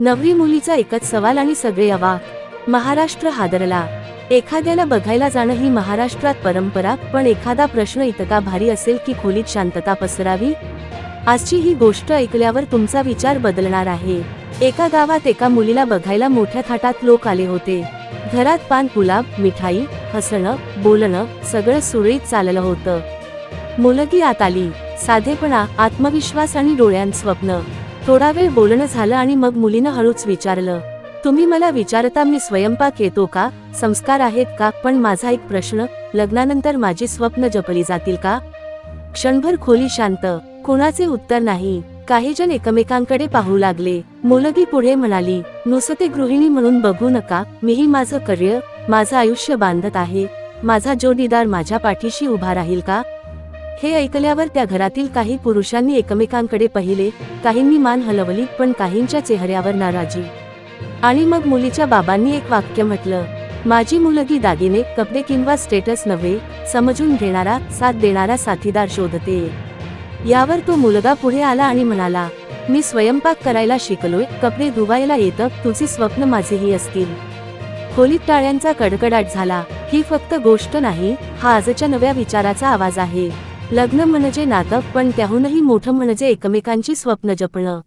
नवरी मुलीचा एकच सवाल आणि सगळे अवाक महाराष्ट्र हादरला. एखाद्याला बघायला जाणं ही महाराष्ट्रात परंपरा पण एखादा प्रश्न इतका भारी असेल की खोलीत शांतता पसरावी? आजची ही गोष्ट ऐकल्यावर तुमचा विचार बदलणार आहे. एका गावात एका मुलीला बघायला मोठ्या थाटात लोक आले होते. घरात पान गुलाब मिठाई हसणं बोलणं सगळं सुरळीत चाललं होतं. मुलगी आत आली. साधेपणा आत्मविश्वास आणि डोळ्यांत स्वप्न. थोडा वेळ बोलणं झालं आणि मग मुलीनं हळूच विचारलं तुम्ही मला विचारता मी स्वयंपाक येतो का? संस्कार आहेत का? पण माझा एक प्रश्न लग्नानंतर माझी स्वप्न जपली जातील का? क्षणभर खोली शांत कोणाचे उत्तर नाही. काही जण एकमेकांकडे पाहू लागले. मुलगी पुढे म्हणाली नुसते गृहिणी म्हणून बघू नका. मीही माझं करिअर माझं आयुष्य बांधत आहे. माझा जोडीदार माझ्या पाठीशी उभा राहील का? हे ऐकल्यावर त्या घरातील काही पुरुषांनी एकमेकांकडे पाहिले काहींनी मान हलवली पण काहींच्या चेहऱ्यावर नाराजी. आणि मग मुलीच्या बाबांनी एक वाक्य म्हटलं माझी मुलगी दागिने कपडे किंवा स्टेटस नव्हे समजून घेणारा साथ देणारा साथीदार शोधते. यावर तो मुलगा पुढे आला आणि म्हणाला मी स्वयंपाक करायला शिकलोय कपडे धुवायला येतं तुझी स्वप्न माझेही असतील. खोलीत टाळ्यांचा कडकडाट झाला ही फक्त गोष्ट नाही हा आजच्या नव्या विचाराचा आवाज आहे. लग्न म्हणजे नातं पण त्याहूनही मोठं म्हणजे एकमेकांची स्वप्न जपणं.